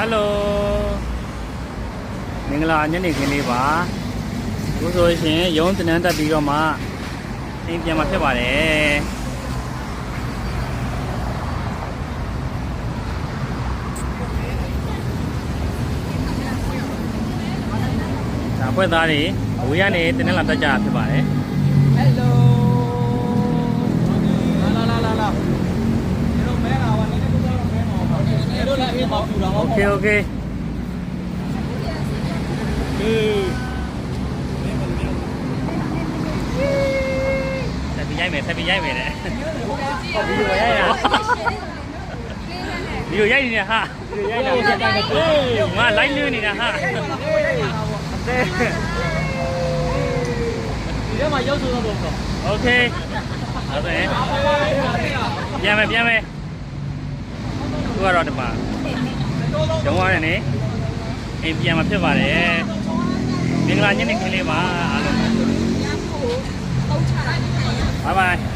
ဟယ်လိုမင်္ဂလာညနေခင်းလေးပါအခုဆိုရှင်ရုံးတနန်းတက်ပြီးတော့မှအိမ်ပြန်มาဖြစ်ပါတယ်ဒါဖွဲ့သားတွေအဝေးကနေတနင်္လာတက်ကြတာဖြစ်ပါတယ် Hello လာလာလာလာဒီလိုမဲလာဝနေနေကတော့မဲမှာပါဒီ လေးမောင်းပြူတာပေါ့ Okay okay အေးဆက်ပြီးရိုက်မယ်ဆက်ပြီးရိုက်မယ်တဲ့ဒီလိုရိုက်ရဒီလိုရိုက်နေတာဟာဒီလိုရိုက်နေတာဟေးငါ live လွှင့်နေတာဟာအဲ့ဒီထဲမှာရောက်ဆုံးတော့တော့ Okay ဟုတ်တယ်ပြန်မယ်ပြန်မယ်သူကတော့ဒီမှာ ကျောင်းရနေအိမ်ပြန်มาဖြစ်ပါတယ်မင်္ဂလာညနေခင်းလေးပါအားလုံး bye bye